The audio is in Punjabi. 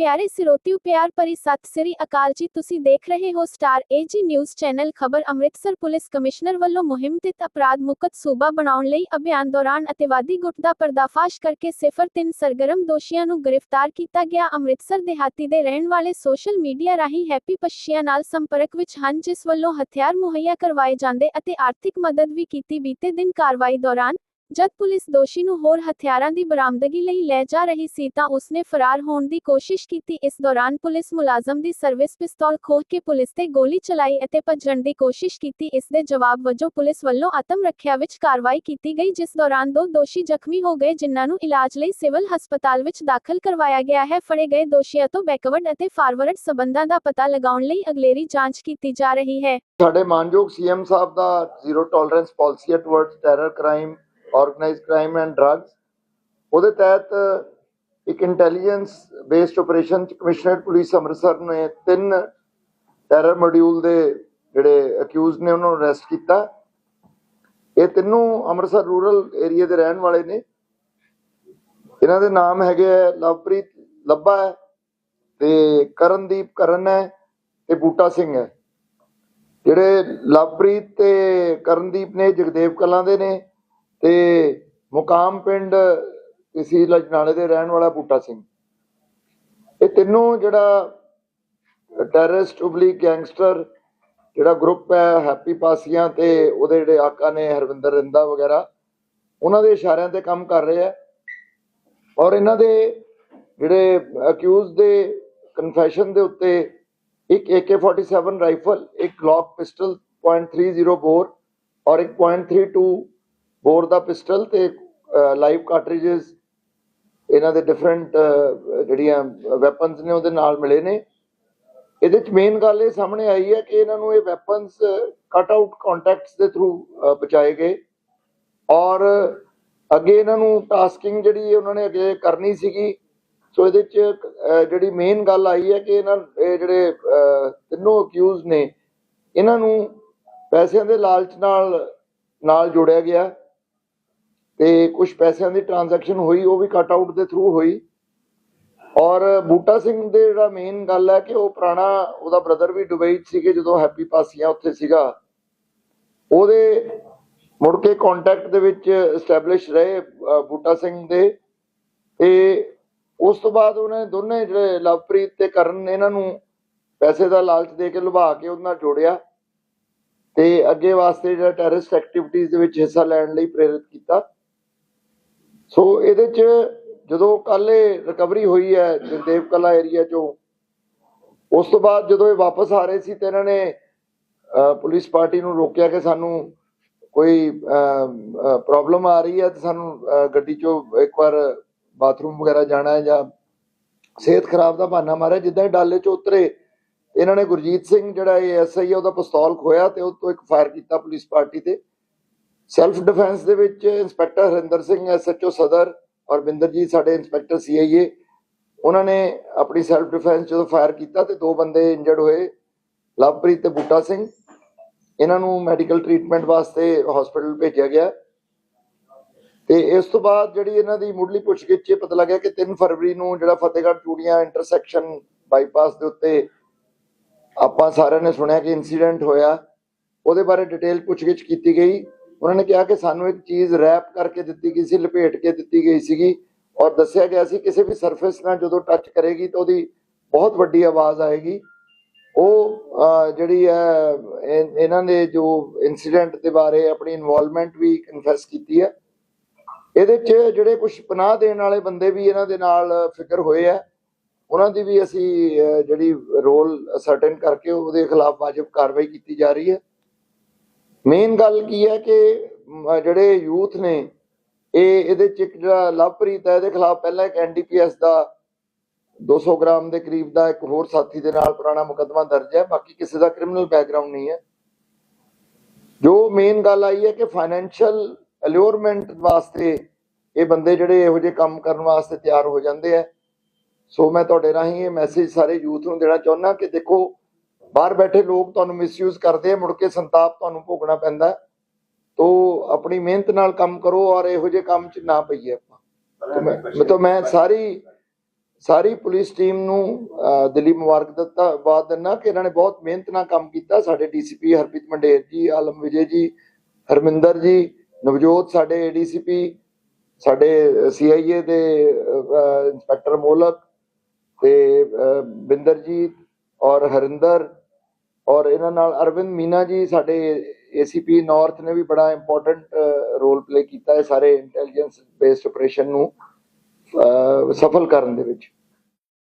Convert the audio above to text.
ਪਿਆਰੇ ਸਿਰੋਤਿਓ ਪਿਆਰ ਭਰੀ ਸਤਿ ਸ੍ਰੀ ਅਕਾਲ ਜੀ। ਤੁਸੀਂ ਦੇਖ ਰਹੇ ਹੋ ਸਟਾਰ ਏਜੀ ਨਿਊਜ਼ ਚੈਨਲ। ਖਬਰ ਅੰਮ੍ਰਿਤਸਰ ਪੁਲਿਸ ਕਮਿਸ਼ਨਰ ਵੱਲੋਂ ਮੁਹਿੰਮ ਤਹਿਤ ਅਪਰਾਧ ਮੁਕਤ ਸੂਬਾ ਬਣਾਉਣ ਲਈ ਅਭਿਆਨ ਦੌਰਾਨ ਅਤਿਵਾਦੀ ਗੁੱਟ ਦਾ ਪਰਦਾਫਾਸ਼ ਕਰਕੇ ਸਿਫਰ ਤਿੰਨ ਸਰਗਰਮ ਦੋਸ਼ੀਆਂ ਨੂੰ ਗ੍ਰਿਫਤਾਰ ਕੀਤਾ ਗਿਆ। ਅੰਮ੍ਰਿਤਸਰ ਦਿਹਾਤੀ ਦੇ ਰਹਿਣ ਵਾਲੇ ਸੋਸ਼ਲ ਮੀਡੀਆ ਰਾਹੀਂ ਹੈਪੀ ਪਸ਼ੀਆਂ ਨਾਲ ਸੰਪਰਕ ਵਿੱਚ ਹਨ, ਜਿਸ ਵੱਲੋਂ ਹਥਿਆਰ ਮੁਹੱਈਆ ਕਰਵਾਏ ਜਾਂਦੇ ਅਤੇ ਆਰਥਿਕ ਮਦਦ ਵੀ ਕੀਤੀ। ਬੀਤੇ ਦਿਨ ਕਾਰਵਾਈ ਦੌਰਾਨ ਜਦ ਪੁਲਿਸ ਦੋਸ਼ੀ ਨੂੰ ਹੋਰ ਹਥਿਆਰਾਂ ਦੀ ਬਰਾਮਦਗੀ ਲਈ ਲੈ ਜਾ ਰਹੀ ਸੀ ਤਾਂ ਉਸਨੇ ਫਰਾਰ ਹੋਣ ਦੀ ਕੋਸ਼ਿਸ਼ ਕੀਤੀ। ਇਸ ਦੌਰਾਨ ਪੁਲਿਸ ਮੁਲਾਜ਼ਮ ਦੀ ਸਰਵਿਸ ਪਿਸਤੌਲ ਖੋਹ ਕੇ ਪੁਲਿਸ ਤੇ ਗੋਲੀ ਚਲਾਈ ਅਤੇ ਭੱਜਣ ਦੀ ਕੋਸ਼ਿਸ਼ ਕੀਤੀ। ਇਸ ਦੇ ਜਵਾਬ ਵਜੋਂ ਪੁਲਿਸ ਵੱਲੋਂ ਆਤਮ ਰੱਖਿਆ ਵਿੱਚ ਕਾਰਵਾਈ ਕੀਤੀ ਗਈ, ਜਿਸ ਦੌਰਾਨ ਦੋ ਦੋਸ਼ੀ ਜ਼ਖਮੀ ਹੋ ਗਏ, ਜਿਨ੍ਹਾਂ ਨੂੰ ਇਲਾਜ ਲਈ ਸਿਵਲ ਹਸਪਤਾਲ ਵਿੱਚ ਦਾਖਲ ਕਰਵਾਇਆ ਗਿਆ ਹੈ। ਫੜੇ ਗਏ ਦੋਸ਼ੀਆਂ ਤੋਂ ਬੈਕਵਰਡ ਅਤੇ ਫਾਰਵਰਡ ਸਬੰਧਾਂ ਦਾ ਪਤਾ ਲਗਾਉਣ ਲਈ ਅਗਲੇਰੀ ਜਾਂਚ ਕੀਤੀ ਜਾ ਰਹੀ ਹੈ। ਸਾਡੇ ਮਾਨਯੋਗ ਸੀਐਮ ਸਾਹਿਬ ਦਾ zero tolerance policy towards terror crime organised crime and drugs ਉਹਦੇ ਤਹਿਤ ਇੱਕ ਇੰਟੈਲੀਜੈਂਸ ਬੇਸਡ ਆਪਰੇਸ਼ਨ ਚ ਕਮਿਸ਼ਨਰੇਟ ਪੁਲਿਸ ਅੰਮ੍ਰਿਤਸਰ ਨੇ ਤਿੰਨ ਟੈਰਰ ਮੋਡਿਊਲ ਦੇ ਜਿਹੜੇ ਅਕਿਊਜ਼ ਨੇ ਉਹਨਾਂ ਨੂੰ ਅਰੈਸਟ ਕੀਤਾ। ਇਹ ਤਿੰਨੋਂ ਅੰਮ੍ਰਿਤਸਰ ਰੂਰਲ ਏਰੀਆ ਦੇ ਰਹਿਣ ਵਾਲੇ ਨੇ। ਇਹਨਾਂ ਦੇ ਨਾਮ ਹੈਗੇ ਆ ਲਵਪ੍ਰੀਤ ਲੱਭਾ ਹੈ ਤੇ ਕਰਨਦੀਪ ਕਰਨ ਹੈ ਤੇ ਬੂਟਾ ਸਿੰਘ ਹੈ। ਜਿਹੜੇ ਲਵਪ੍ਰੀਤ ਤੇ ਕਰਨਦੀਪ ਨੇ ਜਗਦੇਵ ਕਲਾਂ ਦੇ ਨੇ। ਤੇ ਮੁਕਾਮ ਪਿੰਡ ਤਹਿਸੀਲ ਅਜਨਾਲੇ ਦੇ ਰਹਿਣ ਵਾਲਾ ਬੂਟਾ ਸਿੰਘ। ਇਹ ਤਿੰਨੋਂ ਜਿਹੜਾ ਟੈਰਰਿਸਟ ਉਬਲੀ ਗੈਂਗਸਟਰ ਜਿਹੜਾ ਗਰੁੱਪ ਹੈ, ਹੈਪੀ ਪਾਸੀਆਂ ਤੇ ਉਹਦੇ ਜਿਹੜੇ ਆਕਾ ਨੇ ਹਰਵਿੰਦਰ ਰਿੰਦਾ ਵਗੈਰਾ, ਉਹਨਾਂ ਦੇ ਇਸ਼ਾਰਿਆਂ ਤੇ ਕੰਮ ਕਰ ਰਹੇ ਆ ਔਰ ਇਹਨਾਂ ਦੇ ਜਿਹੜੇ ਅਕਿਊਜ਼ ਦੇ ਕਨਫੈਸ਼ਨ ਦੇ ਉੱਤੇ ਇੱਕ AK47 ਰਾਈਫਲ ਇੱਕ ਗਲੌਕ ਪਿਸਟਲ .30 ਬੋਰ ਔਰ ਇੱਕ .32 ਬੋਰ ਦਾ ਪਿਸਟਲ ਤੇ ਲਾਈਵ ਕਾਰਟ੍ਰਿਜਸ ਇਹਨਾਂ ਦੇ ਡਿਫਰੈਂਟ ਜਿਹੜੀਆਂ ਵੈਪਨਸ ਨੇ ਉਹਦੇ ਨਾਲ ਮਿਲੇ ਨੇ। ਇਹਦੇ ਚ ਮੇਨ ਗੱਲ ਇਹ ਸਾਹਮਣੇ ਆਈ ਹੈ ਕਿ ਇਹਨਾਂ ਨੂੰ ਇਹ ਵੈਪਨਸ ਕਟ ਆਊਟ ਕੰਟੈਕਟਸ ਦੇ ਥਰੂ ਬਚਾਏ ਗਏ। ਔਰ ਅੱਗੇ ਇਹਨਾਂ ਨੂੰ ਟਾਸਕਿੰਗ ਜਿਹੜੀ ਉਹਨਾਂ ਨੇ ਅੱਗੇ ਕਰਨੀ ਸੀਗੀ। ਸੋ ਇਹਦੇ ਚ ਜਿਹੜੀ ਮੇਨ ਗੱਲ ਆਈ ਹੈ ਕਿ ਇਹਨਾਂ ਜਿਹੜੇ ਅਹ, ਤਿੰਨੋਂ ਅਕਿਊਜ਼ ਨੇ ਇਹਨਾਂ ਨੂੰ ਪੈਸਿਆਂ ਦੇ ਲਾਲਚ ਨਾਲ ਨਾਲ ਜੋੜਿਆ ਗਿਆ। ਤੇ ਕੁਝ ਪੈਸਿਆਂ ਦੀ ਟ੍ਰਾਂਜੈਕਸ਼ਨ ਹੋਈ, ਉਹ ਵੀ ਕਟ ਆਊਟ ਦੇ ਥਰੂ ਹੋਈ। ਔਰ ਬੂਟਾ ਸਿੰਘ ਦੇ ਜਿਹੜਾ ਮੇਨ ਗੱਲ ਹੈ ਕਿ ਉਹ ਪੁਰਾਣਾ ਉਹਦਾ ਬ੍ਰਦਰ ਵੀ ਦੁਬਈ 'ਚ ਸੀਗੇ, ਜਦੋਂ ਹੈਪੀ ਪਾਸੀਆਂ ਉੱਥੇ ਸੀਗਾ। ਉਹਦੇ ਮੁੜ ਕੇ ਕੰਟੈਕਟ ਦੇ ਵਿੱਚ ਐਸਟੈਬਲਿਸ਼ ਰਹੇ ਬੂਟਾ ਸਿੰਘ ਦੇ। ਤੇ ਉਸ ਤੋਂ ਬਾਅਦ ਉਹਨੇ ਦੋਨੇ ਜਿਹੜੇ ਲਵਪ੍ਰੀਤ ਤੇ ਕਰਨ ਨੇ ਇਹਨਾਂ ਨੂੰ ਪੈਸੇ ਦਾ ਲਾਲਚ ਦੇ ਕੇ ਲੁਭਾ ਕੇ ਉਹਨਾਂ ਨਾਲ ਜੋੜਿਆ। ਤੇ ਅੱਗੇ ਵਾਸਤੇ ਜਿਹੜਾ ਟੈਰਰਿਸਟ ਐਕਟੀਵਿਟੀਜ਼ ਦੇ ਵਿੱਚ ਹਿੱਸਾ ਲੈਣ ਲਈ ਪ੍ਰੇਰਿਤ ਕੀਤਾ। ਸੋ ਇਹਦੇ ਚ ਜਦੋਂ ਕੱਲ ਇਹ ਰਿਕਵਰੀ ਹੋਈ ਹੈ ਜਗਦੇਵ ਕਲਾ ਏਰੀਆ ਚੋਂ, ਉਸ ਤੋਂ ਬਾਅਦ ਜਦੋਂ ਇਹ ਵਾਪਸ ਆ ਰਹੇ ਸੀ ਤੇ ਇਹਨਾਂ ਨੇ ਪੁਲਿਸ ਪਾਰਟੀ ਨੂੰ ਰੋਕਿਆ ਕਿ ਸਾਨੂੰ ਕੋਈ ਪ੍ਰੋਬਲਮ ਆ ਰਹੀ ਹੈ ਤੇ ਸਾਨੂੰ ਗੱਡੀ ਚੋਂ ਇੱਕ ਵਾਰ ਬਾਥਰੂਮ ਵਗੈਰਾ ਜਾਣਾ ਹੈ ਜਾਂ ਸਿਹਤ ਖਰਾਬ ਦਾ ਬਹਾਨਾ ਮਾਰਿਆ। ਜਿੱਦਾਂ ਹੀ ਡਾਲੇ ਚੋਂ ਉਤਰੇ, ਇਹਨਾਂ ਨੇ ਗੁਰਜੀਤ ਸਿੰਘ ਜਿਹੜਾ ਇਹ ਐਸਆਈ ਉਹਦਾ ਪਿਸਤੌਲ ਖੋਇਆ ਤੇ ਉਹ ਤੋਂ ਇੱਕ ਫਾਇਰ ਕੀਤਾ ਪੁਲਿਸ ਪਾਰਟੀ ਤੇ। ਸੈਲਫ ਡਿਫੈਂਸ ਦੇ ਵਿੱਚ ਇੰਸਪੈਕਟਰ ਹਰਿੰਦਰ ਸਿੰਘ ਐਸਐਚਓ ਸਦਰ ਔਰ ਬਿੰਦਰਜੀਤ ਸਾਡੇ ਇੰਸਪੈਕਟਰ ਸੀਆਈਏ ਉਹਨਾਂ ਨੇ ਆਪਣੀ ਸੈਲਫ ਡਿਫੈਂਸ ਜਦੋਂ ਫਾਇਰ ਕੀਤਾ ਤੇ ਦੋ ਬੰਦੇ ਇੰਜਰਡ ਹੋਏ, ਲਵਪ੍ਰੀਤ ਤੇ ਬੂਟਾ ਸਿੰਘ। ਇਹਨਾਂ ਨੂੰ ਮੈਡੀਕਲ ਟ੍ਰੀਟਮੈਂਟ ਵਾਸਤੇ ਹਸਪੀਟਲ ਭੇਜਿਆ ਗਿਆ। ਤੇ ਇਸ ਤੋਂ ਬਾਅਦ ਜਿਹੜੀ ਇਹਨਾਂ ਦੀ ਮੁੱਢਲੀ ਪੁੱਛਗਿੱਛ 'ਚ ਇਹ ਪਤਾ ਲੱਗਿਆ ਕਿ 3 ਫਰਵਰੀ ਨੂੰ ਜਿਹੜਾ ਫਤਿਹਗੜ੍ਹ ਚੂੜੀਆਂ ਇੰਟਰਸੈਕਸ਼ਨ ਬਾਈਪਾਸ ਦੇ ਉੱਤੇ ਆਪਾਂ ਸਾਰਿਆਂ ਨੇ ਸੁਣਿਆ ਕਿ ਇਨਸੀਡੈਂਟ ਹੋਇਆ। ਉਹਦੇ ਬਾਰੇ ਡਿਟੇਲ ਪੁੱਛਗਿੱਛ ਕੀਤੀ ਗਈ। ਉਹਨਾਂ ਨੇ ਕਿਹਾ ਕਿ ਸਾਨੂੰ ਇੱਕ ਚੀਜ਼ ਰੈਪ ਕਰਕੇ ਦਿੱਤੀ ਗਈ ਸੀ, ਲਪੇਟ ਕੇ ਦਿੱਤੀ ਗਈ ਸੀਗੀ ਔਰ ਦੱਸਿਆ ਗਿਆ ਸੀ ਕਿਸੇ ਵੀ ਸਰਫੇਸ ਨਾਲ ਜਦੋਂ ਟੱਚ ਕਰੇਗੀ ਤਾਂ ਉਹਦੀ ਬਹੁਤ ਵੱਡੀ ਆਵਾਜ਼ ਆਏਗੀ। ਉਹ ਜਿਹੜੀ ਹੈ ਇਹਨਾਂ ਨੇ ਜੋ ਇਨਸੀਡੈਂਟ ਦੇ ਬਾਰੇ ਆਪਣੀ ਇਨਵੋਲਵਮੈਂਟ ਵੀ ਕਨਫੈਸ ਕੀਤੀ ਹੈ। ਇਹਦੇ 'ਚ ਜਿਹੜੇ ਕੁਝ ਪਨਾਹ ਦੇਣ ਵਾਲੇ ਬੰਦੇ ਵੀ ਇਹਨਾਂ ਦੇ ਨਾਲ ਫਿਕਰ ਹੋਏ ਆ ਉਹਨਾਂ ਦੀ ਵੀ ਅਸੀਂ ਜਿਹੜੀ ਰੋਲ ਸਰਟਨ ਕਰਕੇ ਉਹਦੇ ਖਿਲਾਫ ਵਾਜਬ ਕਾਰਵਾਈ ਕੀਤੀ ਜਾ ਰਹੀ ਹੈ। ਮੇਨ ਗੱਲ ਕੀ ਹੈ ਕਿ ਜਿਹੜੇ ਯੂਥ ਨੇ, ਇਹ ਇਹਦੇ ਚ ਇੱਕ ਜਿਹੜਾ ਲਵਪ੍ਰੀਤ ਹੈ, ਇਹਦੇ ਖਿਲਾਫ ਪਹਿਲਾਂ ਇੱਕ ਐਨਡੀਪੀਐਸ ਦਾ 200 ਗ੍ਰਾਮ ਦੇ ਕਰੀਬ ਦਾ ਇੱਕ ਹੋਰ ਸਾਥੀ ਦੇ ਨਾਲ ਪੁਰਾਣਾ ਮੁਕੱਦਮਾ ਦਰਜ ਹੈ, ਬਾਕੀ ਕਿਸੇ ਦਾ ਕ੍ਰਿਮੀਨਲ ਬੈਕਗ੍ਰਾਉਂਡ ਨਹੀਂ ਹੈ। ਜੋ ਮੇਨ ਗੱਲ ਆਈ ਹੈ ਕਿ ਫਾਈਨੈਂਸ਼ੀਅਲ ਅਲਿਓਰਮੈਂਟ ਵਾਸਤੇ ਇਹ ਬੰਦੇ ਜਿਹੜੇ ਇਹੋ ਜਿਹੇ ਕੰਮ ਕਰਨ ਵਾਸਤੇ ਤਿਆਰ ਹੋ ਜਾਂਦੇ ਆ ਸੋ ਮੈਂ ਤੁਹਾਡੇ ਰਾਹੀਂ ਇਹ ਮੈਸੇਜ ਸਾਰੇ ਯੂਥ ਨੂੰ ਦੇਣਾ ਚਾਹੁੰਦਾ ਕਿ ਦੇਖੋ ਬਾਹਰ ਬੈਠੇ ਲੋਕ ਤੁਹਾਨੂੰ ਮਿਸਯੂਜ਼ ਕਰਦੇ ਆ ਮੁੜ ਕੇ ਸੰਤਾਪ ਤੁਹਾਨੂੰ ਭੋਗਣਾ ਪੈਂਦਾ। ਤੋ ਆਪਣੀ ਮਿਹਨਤ ਨਾਲ ਕੰਮ ਕਰੋ ਔਰ ਇਹੋ ਜਿਹੇ ਕੰਮ 'ਚ ਨਾ ਪਈਏ ਆਪਾਂ। ਤਾਂ ਮੈਂ ਤਾਂ ਮੈਂ ਸਾਰੀ ਸਾਰੀ ਪੁਲਿਸ ਟੀਮ ਨੂੰ ਦਿਲੀ ਮੁਬਾਰਕ ਦਿੱਤਾ। ਬਾਦ ਦਿੰਨਾ ਕਿ ਇਹਨਾਂ ਨੇ ਬਹੁਤ ਮਿਹਨਤ ਨਾਲ ਕੰਮ ਕੀਤਾ। ਸਾਡੇ ਡੀਸੀਪੀ ਹਰਪ੍ਰੀਤ ਮੰਡੇਰ ਜੀ ਆਲਮ ਵਿਜੇ ਜੀ ਹਰਮਿੰਦਰ ਜੀ ਨਵਜੋਤ ਸਾਡੇ ਏਡੀਸੀਪੀ ਸਾਡੇ ਸੀਆਈਏ ਦੇ ਇੰਸਪੈਕਟਰ ਮੋਲਕ ਤੇ ਅਹ, ਬਿੰਦਰਜੀਤ ਔਰ ਹਰਿੰਦਰ ਔਰ ਇਹਨਾਂ ਨਾਲ ਅਰਵਿੰਦ ਮੀਨਾ ਜੀ ਸਾਡੇ ਏਸੀਪੀ ਨਾਰਥ ਨੇ ਵੀ ਬੜਾ ਇੰਪੋਰਟੈਂਟ ਰੋਲ ਪਲੇ ਕੀਤਾ ਹੈ ਸਾਰੇ ਇੰਟੈਲੀਜੈਂਸ ਬੇਸਡ ਆਪਰੇਸ਼ਨ ਨੂੰ ਸਫਲ ਕਰਨ ਦੇ ਵਿੱਚ।